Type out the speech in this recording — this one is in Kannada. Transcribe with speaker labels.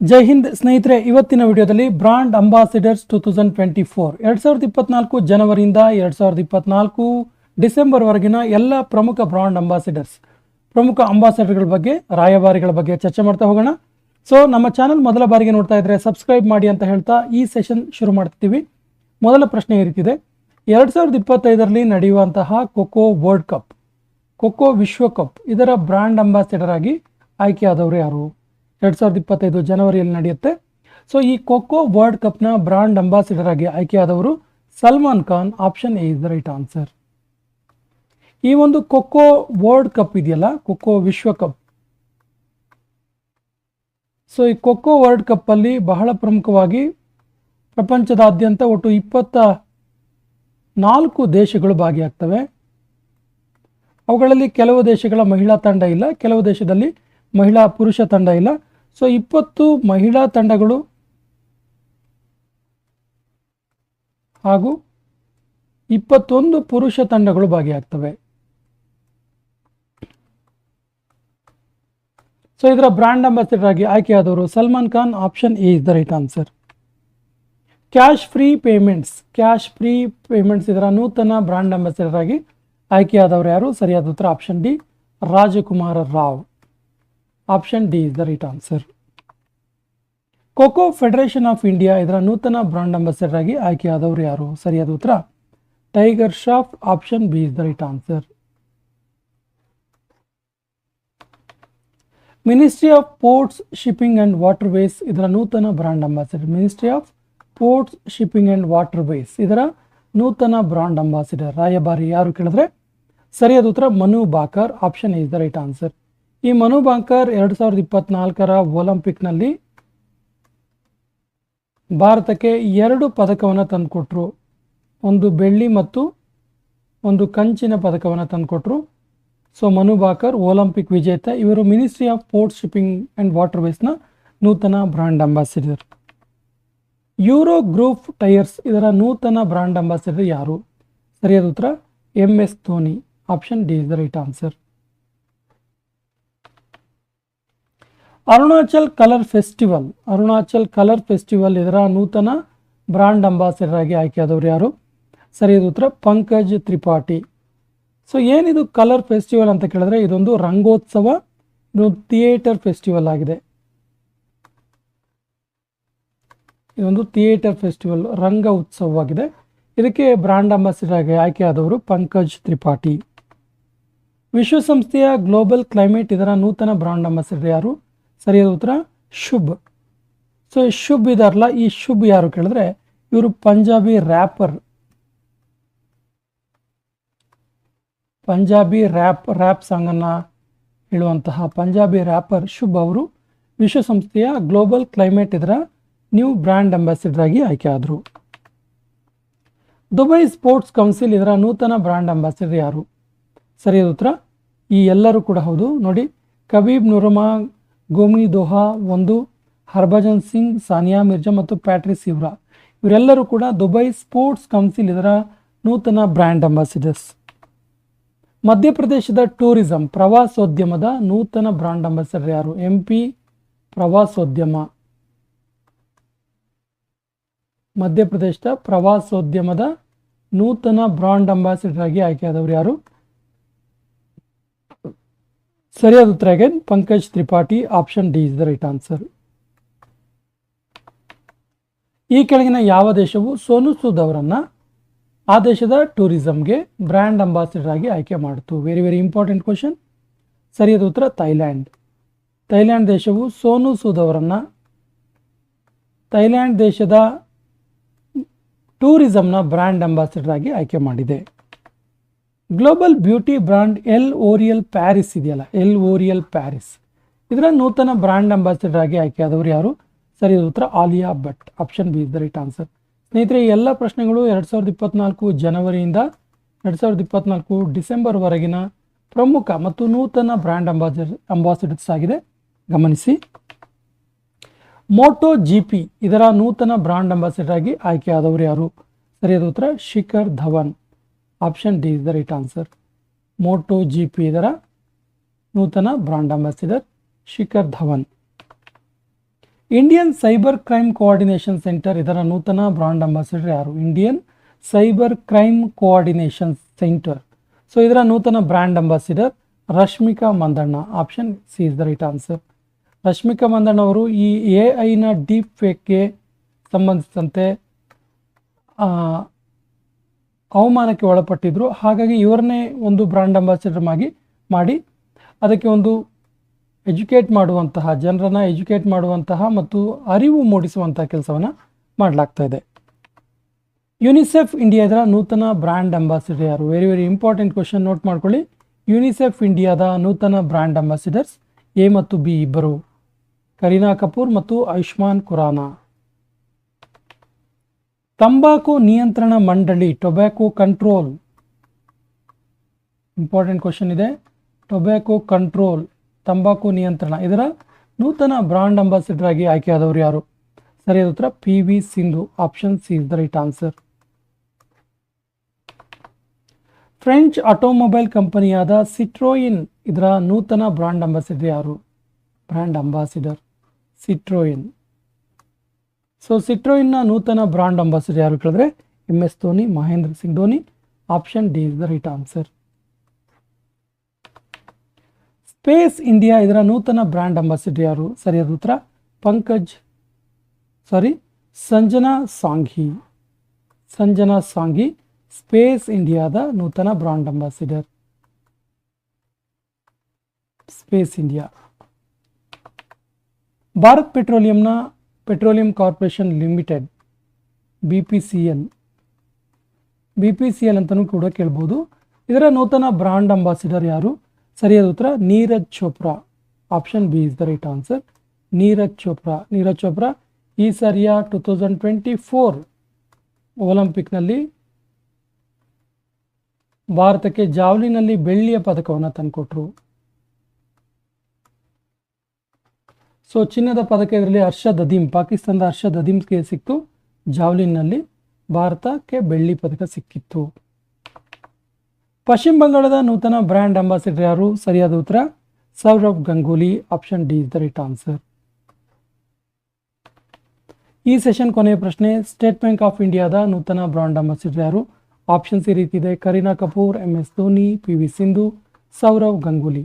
Speaker 1: ಜೈ ಹಿಂದ್ ಸ್ನೇಹಿತರೆ, ಇವತ್ತಿನ ವಿಡಿಯೋದಲ್ಲಿ brand ambassadors two thousand twenty four. ಎರಡು ಸಾವಿರದ ಇಪ್ಪತ್ನಾಲ್ಕು ಜನವರಿಯಿಂದ ಎರಡು ಸಾವಿರದ ಇಪ್ಪತ್ನಾಲ್ಕು ಡಿಸೆಂಬರ್ವರೆಗಿನ ಎಲ್ಲ ಪ್ರಮುಖ ಬ್ರಾಂಡ್ ಅಂಬಾಸಿಡರ್ಸ್, ಪ್ರಮುಖ ಅಂಬಾಸಿಡರ್ಗಳ ಬಗ್ಗೆ, ರಾಯಭಾರಿಗಳ ಬಗ್ಗೆ ಚರ್ಚೆ ಮಾಡ್ತಾ ಹೋಗೋಣ. ಸೊ ನಮ್ಮ ಚಾನಲ್ ಮೊದಲ ಬಾರಿಗೆ ನೋಡ್ತಾ ಇದ್ರೆ ಸಬ್ಸ್ಕ್ರೈಬ್ ಮಾಡಿ ಅಂತ ಹೇಳ್ತಾ ಈ ಸೆಷನ್ ಶುರು ಮಾಡ್ತೀವಿ ಮೊದಲ ಪ್ರಶ್ನೆ ಈ ರೀತಿದೆ ಎರಡು ಸಾವಿರದ ಇಪ್ಪತ್ತೈದರಲ್ಲಿ ನಡೆಯುವಂತಹ ಖೋಖೋ ವರ್ಲ್ಡ್ ಕಪ್, ಖೋಖೋ ವಿಶ್ವಕಪ್, ಇದರ ಬ್ರಾಂಡ್ ಅಂಬಾಸಿಡರ್ ಆಗಿ ಆಯ್ಕೆಯಾದವರು ಯಾರು? ಎರಡು ಸಾವಿರದ ಇಪ್ಪತ್ತೈದು ಜನವರಿಯಲ್ಲಿ ನಡೆಯುತ್ತೆ. ಸೊ ಈ ಖೋಖೋ ವರ್ಲ್ಡ್ ಕಪ್ನ ಬ್ರಾಂಡ್ ಅಂಬಾಸಿಡರ್ ಆಗಿ ಆಯ್ಕೆಯಾದವರು Salman Khan option A is the right answer ಈ ಒಂದು ಖೋಖೋ ವರ್ಲ್ಡ್ ಕಪ್ ಇದೆಯಲ್ಲ, ಖೋಖೋ ವಿಶ್ವಕಪ್ ಸೊ ಈ ಖೋಖೋ ವರ್ಲ್ಡ್ ಕಪ್ ಅಲ್ಲಿ ಬಹಳ ಪ್ರಮುಖವಾಗಿ ಪ್ರಪಂಚದಾದ್ಯಂತ ಒಟ್ಟು ಇಪ್ಪತ್ತ ನಾಲ್ಕು ದೇಶಗಳು ಭಾಗಿಯಾಗ್ತವೆ. ಅವುಗಳಲ್ಲಿ ಕೆಲವು ದೇಶಗಳ ಮಹಿಳಾ ತಂಡ ಇಲ್ಲ, ಕೆಲವು ದೇಶದಲ್ಲಿ ಮಹಿಳಾ ಪುರುಷ ತಂಡ ಇಲ್ಲ. ಸೊ ಇಪ್ಪತ್ತು ಮಹಿಳಾ ತಂಡಗಳು ಹಾಗೂ ಇಪ್ಪತ್ತೊಂದು ಪುರುಷ ತಂಡಗಳು ಭಾಗಿಯಾಗ್ತವೆ. ಸೊ ಇದರ ಬ್ರ್ಯಾಂಡ್ ಅಂಬಾಸಿಡರ್ ಆಗಿ ಆಯ್ಕೆಯಾದವರು Salman Khan, option A is the right answer. Cash free payments, cash free payments ಇದರ ನೂತನ ಬ್ರ್ಯಾಂಡ್ ಅಂಬಾಸಿಡರ್ ಆಗಿ ಆಯ್ಕೆಯಾದವರು ಯಾರು? ಸರಿಯಾದ ಉತ್ತರ option D Rajkumar Rao. Option D is the right answer. Kho-kho federation of India ಇದರ ನೂತನ ಬ್ರಾಂಡ್ ಅಂಬಾಸಿಡರ್ ಆಗಿ ಆಯ್ಕೆಯಾದವರು ಯಾರು? ಸರಿಯಾದ ಉತ್ತರ, Tiger shaft option B is the right answer. Ministry of ports, shipping and waterways ಇದರ ನೂತನ brand ambassador. Ministry of ports, shipping and waterways ಇದರ ನೂತನ ಬ್ರಾಂಡ್ ಅಂಬಾಸಿಡರ್. ರಾಯಭಾರಿ ಯಾರು ಕೇಳಿದ್ರೆ? ಸರಿಯಾದ ಉತ್ತರ, Manu Bhaker. Option is the right answer. ಈ ಮನು ಬಾಂಕರ್ ಎರಡು ಸಾವಿರದ ಇಪ್ಪತ್ನಾಲ್ಕರ ಒಲಿಂಪಿಕ್ನಲ್ಲಿ ಭಾರತಕ್ಕೆ ಎರಡು ಪದಕವನ್ನು ತಂದುಕೊಟ್ರು. ಒಂದು ಬೆಳ್ಳಿ ಮತ್ತು ಒಂದು ಕಂಚಿನ ಪದಕವನ್ನು ತಂದುಕೊಟ್ರು. ಸೊ ಮನು ಬಾಕರ್ ಒಲಿಂಪಿಕ್ ವಿಜೇತ, ಇವರು ministry of port shipping and water ವೇಸ್ನ ನೂತನ brand ambassador. Euro group tyres ಇದರ ನೂತನ ಬ್ರಾಂಡ್ ಅಂಬಾಸಿಡರ್ ಯಾರು? ಸರಿಯಾದ ಉತ್ತರ M S Dhoni option D is the right answer Arunachal colour festival, Arunachal colour festival ಇದರ ನೂತನ ಬ್ರಾಂಡ್ ಅಂಬಾಸಿಡರ್ ಆಗಿ ಆಯ್ಕೆಯಾದವರು ಯಾರು? ಸರಿಯಾದ ಉತ್ತರ, ಪಂಕಜ್ ತ್ರಿಪಾಠಿ. ಸೊ ಏನಿದು ಕಲರ್ ಫೆಸ್ಟಿವಲ್ ಅಂತ ಕೇಳಿದ್ರೆ ಇದೊಂದು ರಂಗೋತ್ಸವ ಇದೊಂದು ಥಿಯೇಟರ್ ಫೆಸ್ಟಿವಲ್ ಆಗಿದೆ. ಇದೊಂದು ಥಿಯೇಟರ್ ಫೆಸ್ಟಿವಲ್, ರಂಗ ಉತ್ಸವವಾಗಿದೆ ಇದಕ್ಕೆ ಬ್ರಾಂಡ್ ಅಂಬಾಸಿಡರ್ ಆಗಿ ಆಯ್ಕೆಯಾದವರು ಪಂಕಜ್ ತ್ರಿಪಾಠಿ. ವಿಶ್ವಸಂಸ್ಥೆಯ ಗ್ಲೋಬಲ್ ಕ್ಲೈಮೇಟ್ ಇದರ ನೂತನ ಬ್ರಾಂಡ್ ಅಂಬಾಸಿಡರ್ ಯಾರು? ಸರಿಯಾದ ಉತ್ತರ, ಶುಭ್. ಸೊ ಶುಭ್ ಇದಾರಲ್ಲ ಈ ಶುಭ್ ಯಾರು ಕೇಳಿದ್ರೆ, ಇವರು Punjabi rapper Punjabi rap rap ಸಾಂಗನ್ನು ಹೇಳುವಂತಹ ಪಂಜಾಬಿ ರ್ಯಾಪರ್ ಶುಭ್ ಅವರು ವಿಶ್ವಸಂಸ್ಥೆಯ ಗ್ಲೋಬಲ್ ಕ್ಲೈಮೇಟ್ ಇದರ ನ್ಯೂ ಬ್ರ್ಯಾಂಡ್ ಅಂಬಾಸಿಡರ್ ಆಗಿ ಆಯ್ಕೆಯಾದರು ದುಬೈ ಸ್ಪೋರ್ಟ್ಸ್ ಕೌನ್ಸಿಲ್ ಇದರ ನೂತನ ಬ್ರ್ಯಾಂಡ್ ಅಂಬಾಸಿಡರ್ ಯಾರು? ಸರಿಯಾದ ಉತ್ತರ, ಈ ಎಲ್ಲರೂ ಕೂಡ ಹೌದು. ನೋಡಿ, ಕಬೀಬ್ ನುರಮಾ ಗೋಮಿ ದೋಹಾ, ಒಂದು, ಹರ್ಭಜನ್ ಸಿಂಗ್, ಸಾನಿಯಾ ಮಿರ್ಜಾ ಮತ್ತು ಪ್ಯಾಟ್ರಿಸ್ ಇವ್ರಾ. ಇವರೆಲ್ಲರೂ ಕೂಡ ದುಬೈ ಸ್ಪೋರ್ಟ್ಸ್ ಕೌನ್ಸಿಲ್ ಇದರ ನೂತನ ಬ್ರ್ಯಾಂಡ್ ಅಂಬಾಸಿಡರ್ಸ್. ಮಧ್ಯಪ್ರದೇಶದ ಟೂರಿಸಂ, ಪ್ರವಾಸೋದ್ಯಮದ ನೂತನ ಬ್ರಾಂಡ್ ಅಂಬಾಸಿಡರ್ ಯಾರು? ಎಂ ಪಿ ಪ್ರವಾಸೋದ್ಯಮ. ಮಧ್ಯಪ್ರದೇಶದ ಪ್ರವಾಸೋದ್ಯಮದ ನೂತನ ಬ್ರಾಂಡ್ ಅಂಬಾಸಿಡರ್ ಆಗಿ ಆಯ್ಕೆಯಾದವರು ಯಾರು? ಸರಿಯಾದ ಉತ್ತರ again Pankaj Tripathi, option D is the right answer. ಈ ಕೆಳಗಿನ ಯಾವ ದೇಶವು ಸೋನು ಸೂದ್ ಅವರನ್ನು ಆ ದೇಶದ ಟೂರಿಸಮ್ಗೆ ಬ್ರ್ಯಾಂಡ್ ಅಂಬಾಸಿಡರ್ ಆಗಿ ಆಯ್ಕೆ ಮಾಡಿತು? ವೆರಿ ವೆರಿ ಇಂಪಾರ್ಟೆಂಟ್ ಕ್ವಶನ್ ಸರಿಯಾದ ಉತ್ತರ ಥೈಲ್ಯಾಂಡ್. ಥೈಲ್ಯಾಂಡ್ ದೇಶವು ಸೋನು ಸೂದ್ ಅವರನ್ನು ಥೈಲ್ಯಾಂಡ್ ದೇಶದ ಟೂರಿಸಮ್ನ ಬ್ರ್ಯಾಂಡ್ ಅಂಬಾಸಿಡರ್ ಆಗಿ ಆಯ್ಕೆ ಮಾಡಿದೆ. Global beauty brand L'Oreal Paris ಇದೆಯಲ್ಲ? ಎಲ್ ಓರಿಯಲ್ ಪ್ಯಾರಿಸ್ ಇದರ ನೂತನ ಬ್ರಾಂಡ್ ಅಂಬಾಸಿಡರ್ ಆಗಿ ಆಯ್ಕೆಯಾದವರು ಯಾರು? ಸರಿಯಾದ ಉತ್ತರ Alia Bhatt. Option B is the right answer ಸ್ನೇಹಿತರೆ ಎಲ್ಲ ಪ್ರಶ್ನೆಗಳು ಎರಡು ಸಾವಿರದ ಇಪ್ಪತ್ನಾಲ್ಕು ಜನವರಿಯಿಂದ ಎರಡು ಸಾವಿರದ ಇಪ್ಪತ್ನಾಲ್ಕು ಡಿಸೆಂಬರ್ವರೆಗಿನ ಪ್ರಮುಖ ಮತ್ತು ನೂತನ ಬ್ರ್ಯಾಂಡ್ ಅಂಬಾಸಿಡರ್ ಅಂಬಾಸಿಡರ್ಸ್ ಆಗಿದೆ. ಗಮನಿಸಿ. ಮೋಟೋ ಜಿ ಪಿ ಇದರ ನೂತನ ಬ್ರಾಂಡ್ ಅಂಬಾಸಿಡರ್ ಆಗಿ ಆಯ್ಕೆಯಾದವರು ಯಾರು? ಸರಿಯಾದ ಉತ್ತರ Shikhar Dhawan. Option D is the right answer Moto G P ಇದರ ನೂತನ brand ambassador Shikhar Dhawan. Indian cyber crime coordination centre ಇದರ ನೂತನ ಬ್ರಾಂಡ್ ಅಂಬಾಸಿಡರ್ ಯಾರು? Indian cyber crime coordination centre so ಇದರ ನೂತನ brand ambassador Rashmika Mandanna. Option C is the right answer Rashmika Mandanna ಅವರು ಈ ಎ ಐನ ಡೀಪ್ ಫೇಕ್ಗೆ ಸಂಬಂಧಿಸಿದಂತೆ ಅವಮಾನಕ್ಕೆ ಒಳಪಟ್ಟಿದ್ರು. ಹಾಗಾಗಿ ಇವರನ್ನೇ ಒಂದು ಬ್ರ್ಯಾಂಡ್ ಅಂಬಾಸಿಡರ್ ಆಗಿ ಮಾಡಿ ಅದಕ್ಕೆ ಒಂದು ಎಜುಕೇಟ್ ಮಾಡುವಂತಹ, ಜನರನ್ನ ಎಜುಕೇಟ್ ಮಾಡುವಂತಹ ಮತ್ತು ಅರಿವು ಮೂಡಿಸುವಂತಹ ಕೆಲಸವನ್ನು ಮಾಡಲಾಗ್ತಾ ಇದೆ. ಯುನಿಸೆಫ್ ಇಂಡಿಯಾದ ನೂತನ ಬ್ರ್ಯಾಂಡ್ ಅಂಬಾಸಿಡರ್ ಯಾರು? Very very important question note ಮಾಡ್ಕೊಳ್ಳಿ. ಯುನಿಸೆಫ್ ಇಂಡಿಯಾದ ನೂತನ ಬ್ರ್ಯಾಂಡ್ ಅಂಬಾಸಿಡರ್ಸ್ ಎ ಮತ್ತು ಬಿ ಇಬ್ಬರು. ಕರೀನಾ ಕಪೂರ್ ಮತ್ತು ಆಯುಷ್ಮಾನ್ ಖುರಾನಾ. ತಂಬಾಕು ನಿಯಂತ್ರಣ ಮಂಡಳಿ, ಟೊಬ್ಯಾಕೋ ಕಂಟ್ರೋಲ್. ಇಂಪಾರ್ಟೆಂಟ್ ಕ್ವಶನ್ ಇದೆ. ಟೊಬ್ಯಾಕೋ ಕಂಟ್ರೋಲ್, ತಂಬಾಕು ನಿಯಂತ್ರಣ. ಇದರ ನೂತನ ಬ್ರಾಂಡ್ ಅಂಬಾಸಿಡರ್ ಆಗಿ ಆಯ್ಕೆಯಾದವರು ಯಾರು? ಸರಿಯಾದ ಉತ್ತರ, P V Sindhu. Option C is the right answer French automobile ಕಂಪನಿಯಾದ Citroen ಇದರ ನೂತನ ಬ್ರಾಂಡ್ ಅಂಬಾಸಿಡರ್ ಯಾರು? ಬ್ರ್ಯಾಂಡ್ ಅಂಬಾಸಿಡರ್ ಸಿಟ್ರೋಯಿನ್ ಸೊ ಸಿಟ್ರೋಯಿನ್ನ ನೂತನ ಬ್ರಾಂಡ್ ಅಂಬಾಸಿಡರ್ ಯಾರು ಕೇಳಿದ್ರೆ M S Dhoni Mahendra Singh Dhoni option D is the right answer space India ಇದರ ನೂತನ ಬ್ರ್ಯಾಂಡ್ ಅಂಬಾಸಿಡರ್ ಯಾರು? ಸರಿಯಾದ ಉತ್ತರ ಪಂಕಜ್ ಸಾರಿ ಸಂಜನಾ ಸಾಂಘಿ. ಸಂಜನಾ ಸಾಂಘಿ ಸ್ಪೇಸ್ ಇಂಡಿಯಾದ ನೂತನ brand ambassador space India Bharat ಪೆಟ್ರೋಲಿಯಂನ petroleum corporation limited B P C L B P C L ಅಂತಲೂ ಕೂಡ ಕೇಳ್ಬೋದು. ಇದರ ನೂತನ ಬ್ರಾಂಡ್ ಅಂಬಾಸಿಡರ್ ಯಾರು? ಸರಿಯಾದ ಉತ್ತರ, Neeraj Chopra. Option B is the right answer. Neeraj Chopra. Neeraj Chopra ಈ ಸರಿಯ ಟು ತೌಸಂಡ್ ಟ್ವೆಂಟಿ ಫೋರ್ ಒಲಿಂಪಿಕ್ನಲ್ಲಿ ಭಾರತಕ್ಕೆ ಜಾವ್ಲಿನಲ್ಲಿ ಬೆಳ್ಳಿಯ ಪದಕವನ್ನು ತಂದುಕೊಟ್ರು. ಸೊ ಚಿನ್ನದ ಪದಕ ಇದರಲ್ಲಿ ಹರ್ಷದ್ ಅದೀಮ್ ಪಾಕಿಸ್ತಾನದ ಹರ್ಷದ್ ಅದೀಮ್ಗೆ ಸಿಕ್ತು. ಜಾವ್ಲಿನ್ನಲ್ಲಿ ಭಾರತಕ್ಕೆ ಬೆಳ್ಳಿ ಪದಕ ಸಿಕ್ಕಿತ್ತು. ಪಶ್ಚಿಮ ಬಂಗಾಳದ ನೂತನ ಬ್ರ್ಯಾಂಡ್ ಅಂಬಾಸಿಡರ್ ಯಾರು? ಸರಿಯಾದ ಉತ್ತರ, Sourav Ganguly, option D is the right answer. ಈ ಸೆಷನ್ ಕೊನೆಯ ಪ್ರಶ್ನೆ, ಸ್ಟೇಟ್ ಬ್ಯಾಂಕ್ ಆಫ್ ಇಂಡಿಯಾದ ನೂತನ ಬ್ರಾಂಡ್ ಅಂಬಾಸಿಡರ್ ಯಾರು? ಆಪ್ಷನ್ಸ್ ಈ ರೀತಿ ಇದೆ, Kareena Kapoor, M S Dhoni, P V Sindhu, Sourav Ganguly.